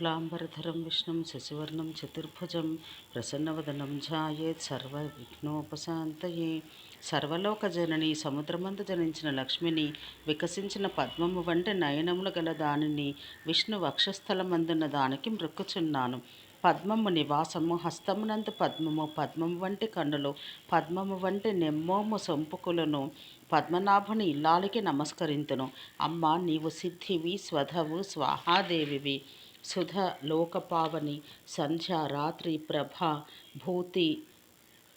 శుక్లాంబరధరం విష్ణుం శశివర్ణం చతుర్భుజం ప్రసన్నవదనం ఝాయేత్ సర్వవిఘ్నోపశాంతయే సర్వలోక జనని సముద్రమందు జనించిన లక్ష్మిని వికసించిన పద్మము వంటి నయనములు గల దానిని విష్ణు వక్షస్థలమందున్న దానికి మృక్కుచున్నాను. పద్మము నివాసము హస్తమునందు పద్మము పద్మము వంటి కన్నులు పద్మము వంటి నెమ్మోము సొంపుకులను పద్మనాభుని ఇల్లాలికి నమస్కరింతును. అమ్మ నీవు సిద్ధివి స్వధవు స్వాహాదేవివి. సుధ లోకపావని సంధ్య రాత్రి ప్రభ భూతి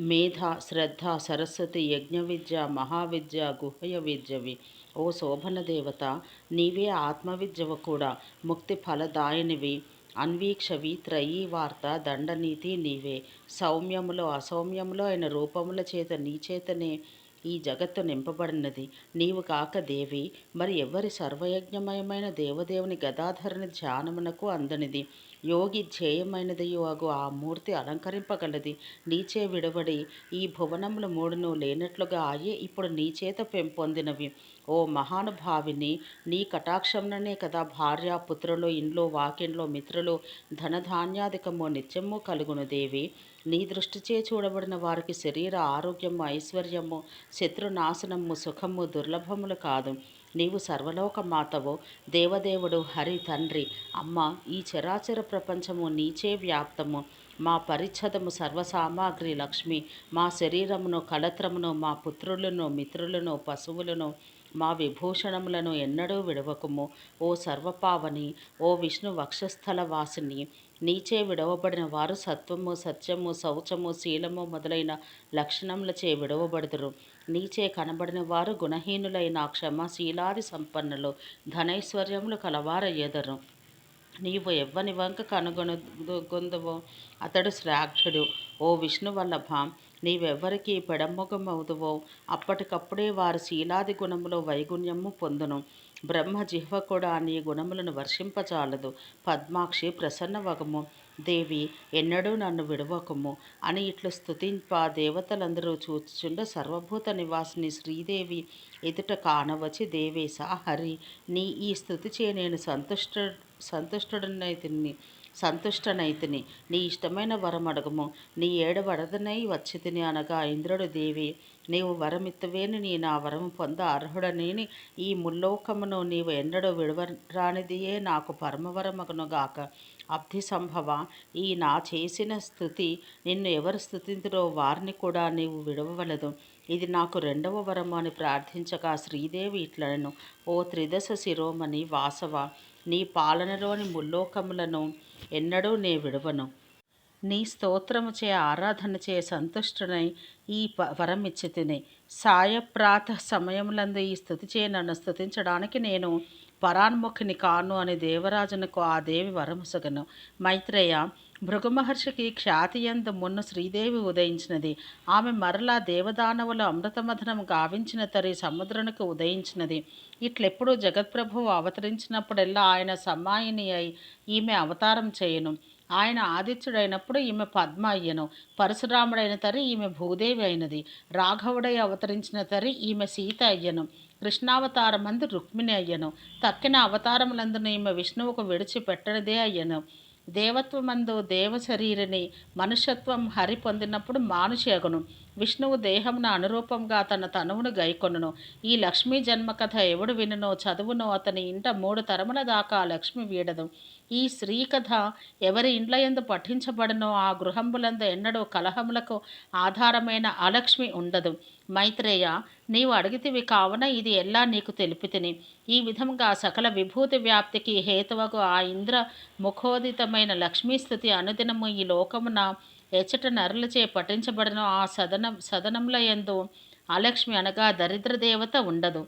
మేధ శ్రద్ధ సరస్వతి యజ్ఞ విద్య మహావిద్య గుహయ విద్యవి. ఓ శోభన దేవత నీవే ఆత్మవిద్యవ కూడా. ముక్తి ఫలదాయనివి. అన్వీక్షవి త్రయీ వార్త దండనీతి నీవే. సౌమ్యములో అసౌమ్యములో అయిన రూపముల చేత నీ చేతనే ఈ జగత్తు నింపబడినది నీవు కాక దేవి. మరి ఎవరి సర్వయజ్ఞమయమైన దేవదేవుని గదాధరుని ధ్యానమునకు అందనిది? యోగి ధ్యేయమైనదియు అగు ఆ మూర్తి అలంకరింపగలది. నీచే విడవడి ఈ భువనములు మూడును లేనట్లుగా అయ్యే ఇప్పుడు నీ చేత పెంపొందినవి ఓ మహానుభావిని నీ కటాక్షంలోనే కదా భార్య పుత్రులు ఇండ్లు వాకిండ్లు మిత్రులు ధనధాన్యాధికము నిత్యము కలుగును దేవి. నీ దృష్టిచే చూడబడిన వారికి శరీర ఆరోగ్యము ఐశ్వర్యము శత్రునాశనము సుఖము దుర్లభములు కాదు. నీవు సర్వలోక మాతవు దేవదేవుడు హరి తండ్రి. అమ్మ ఈ చరాచర ప్రపంచము నీచే వ్యాప్తము. మా పరిచ్ఛదము సర్వసామాగ్రి లక్ష్మి. మా శరీరమును కళత్రమును మా పుత్రులను మిత్రులను పశువులను మా విభూషణములను ఎన్నడూ విడవకుము. ఓ సర్వపావని ఓ విష్ణు వక్షస్థల వాసిని నీచే విడవబడిన వారు సత్వము సత్యము శౌచము శీలము మొదలైన లక్షణములచే విడవబడుదురు. నీచే కనబడిన వారు గుణహీనులైన క్షమశీలాది సంపన్నులు ధనైశ్వర్యములు కలవారయ్యదరు. నీవు ఎవ్వని వంక కనుగొనుగొందువో అతడు శ్రాక్షుడు ఓ విష్ణు వల్లభ నీవెవ్వరికి పెడముఖమవుదువో అప్పటికప్పుడే వారి శీలాది గుణములో వైగుణ్యము పొందును. బ్రహ్మ జిహ్వ కూడా నీ గుణములను వర్షింపచాలదు పద్మాక్షి ప్రసన్నవగము. దేవి ఎన్నడూ నన్ను విడవకము. అని ఇట్లు స్తుతింప దేవతలందరూ చూచుచుండ సర్వభూత నివాసిని శ్రీదేవి ఎదుట కానవచి దేవేశ హరి నీ ఈ స్థుతిచే నేను సంతుష్ట సంతుష్టుడనైతిని సంతుష్టనైతిని. నీ ఇష్టమైన వరం అడగము. నీ ఏడవడదనై వరదనై వచ్చి తిని అనగా ఇంద్రుడు దేవి. నీవు వరమిత్తవేని నీ నా వరము పొంద అర్హుడనేని. ఈ ముల్లోకమును నీవు ఎన్నడూ విడవరానిదియే నాకు పరమవరమగునుగాక అబ్ధి సంభవ ఈ నా చేసిన స్థుతి నిన్ను ఎవరు స్థుతింతురో వారిని కూడా నీవు విడవవలదు. ఇది నాకు రెండవ వరము అని ప్రార్థించగా శ్రీదేవి ఇట్లను ఓ త్రిదశ శిరోమణి వాసవ నీ పాలనలోని ముల్లోకములను ఎన్నడూ నే విడవను. నీ స్తోత్రము చే ఆరాధన చే సంతుష్టునై ఈ ప వరమిచ్చి తిని. సాయప్రాత సమయములందు ఈ స్థుతి చే నన్ను స్థుతించడానికి నేను పరాన్ముఖిని కాను అని దేవరాజునకు ఆ దేవి వరముసగను మైత్రేయ భృగు మహర్షికి ఖ్యాతియందు మున్ను శ్రీదేవి ఉదయించినది. ఆమె మరలా దేవదానవుల అమృతమథనం గావించిన తరి సముద్రునికి ఉదయించినది. ఇట్లెప్పుడు జగత్ప్రభువు అవతరించినప్పుడెల్లా ఆయన సమ్మాయిని అయి ఈమె అవతారం చేయను. ఆయన ఆదిత్యుడైనప్పుడు ఈమె పద్మ అయ్యను. పరశురాముడైన తరి ఈమె భూదేవి అయినది. రాఘవుడై అవతరించిన తరి ఈమె సీత అయ్యను. కృష్ణావతారమందు రుక్మిణి అయ్యను. తక్కిన అవతారములందున ఈమె విష్ణువుకు విడిచిపెట్టనిదే అయ్యను. దేవత్వమందు దేవ శరీరిని మనుష్యత్వం హరి పొందినప్పుడు మానుషి విష్ణువు దేహమున అనురూపంగా తన తనువును గైకొనును. ఈ లక్ష్మీ జన్మ కథ ఎవడు వినునో చదువునో అతని ఇంట మూడు తరముల దాకా లక్ష్మి వీడదు. ఈ స్త్రీ కథ ఎవరి ఇండ్ల ఎందు పఠించబడనో ఆ గృహంబులందు ఎన్నడూ కలహములకు ఆధారమైన అలక్ష్మి ఉండదు. మైత్రేయ నీవు అడిగితివి కావున ఇది ఎల్లా నీకు తెలిపితిని ఈ విధంగా సకల విభూతి వ్యాప్తికి హేతువకు ఆ ఇంద్ర ముఖోదితమైన లక్ష్మీస్థుతి అనుదినము ఈ లోకమున ఎచ్చట నరులచే పఠించబడిన ఆ సదనం సదనంలో యందు అలక్ష్మి అనగా దరిద్ర దేవత ఉండదు.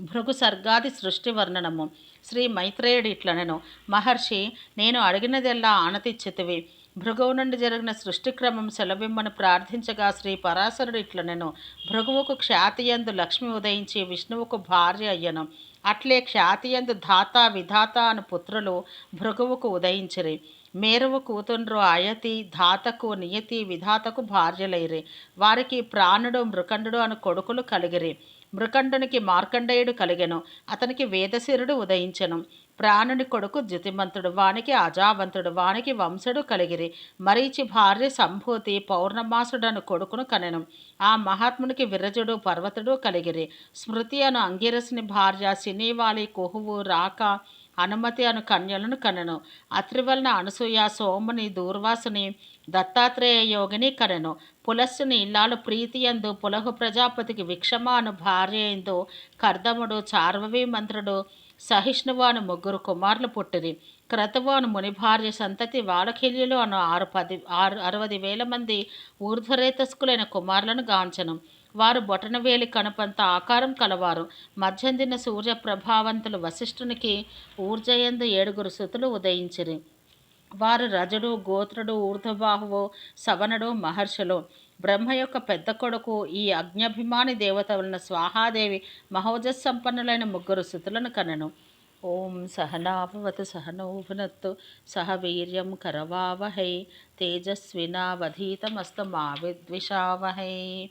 భృగు సర్గాది సృష్టి వర్ణనము. శ్రీ మైత్రేయుడు ఇట్లనెను. మహర్షి నేను అడిగినదెల్లా ఆనతిచ్చితివి. భృగువు నుండి జరిగిన సృష్టి క్రమం సెలవిమ్మను ప్రార్థించగా శ్రీ పరాశరుడు ఇట్లనెను. భృగువుకు ఖ్యాతియందు లక్ష్మి ఉదయించి విష్ణువుకు భార్య అయ్యను. అట్లే ఖ్యాతియందు ధాత విధాత అను పుత్రులు భృగువుకు ఉదయించిరి. మేరవ కూతుండ్రు అయతి ధాతకు నియతి విధాతకు భార్యలైరి. వారికి ప్రాణుడు మృకండు అను కొడుకులు కలిగిరి. మృకండునికి మార్కండేయుడు కలిగెను. అతనికి వేదశిరుడు ఉదయించెను. ప్రాణుని కొడుకు జ్యుతిమంతుడు వానికి అజావంతుడు వానికి వంశుడు కలిగిరి. మరీచి భార్య సంభూతి పౌర్ణమాసుడను కొడుకును కనెను. ఆ మహాత్మునికి విరజుడు పర్వతుడు కలిగిరి. స్మృతి అను అంగిరసుని భార్య సినీవాలి కుహువు రాక అనుమతి అను కన్యలను కనెను. అత్రి వలన అనసూయ సోముని దూర్వాసుని దత్తాత్రేయ యోగిని కనెను. పులస్సుని ఇల్లాలు ప్రీతి ఎందు పులహు ప్రజాపతికి విక్షమ అను భార్య ఎందు కర్దముడు చార్వవి మంత్రుడు సహిష్ణువు అను ముగ్గురు కుమారులు పుట్టిరి. క్రతువు అను ముని భార్య సంతతి వాడకిల్యులు అను ఆరు పది ఆరు అరవది వేల మంది ఊర్ధ్వరేతస్కులైన కుమారులను గాంచను. వారు బొటనవేలి కనుపంత ఆకారం కలవారు. మధ్యందిన సూర్య ప్రభావంతులు వశిష్ఠునికి ఊర్జయందు ఏడుగురు సుతులు ఉదయించిరి. వారు రజుడు గోత్రుడు ఊర్ధబాహువు సవనుడు మహర్షులు. బ్రహ్మ యొక్క పెద్ద కొడుకు ఈ అజ్ఞాభిమాని దేవత వలన స్వాహాదేవి మహోజస్సంపన్నులైన ముగ్గురు సుతులను కనెను. ఓం సహనాభవతు సహనోభునత్తు సహ వీర్యం కరవావహై తేజస్వినావధీతమస్తమావిద్విషావహై.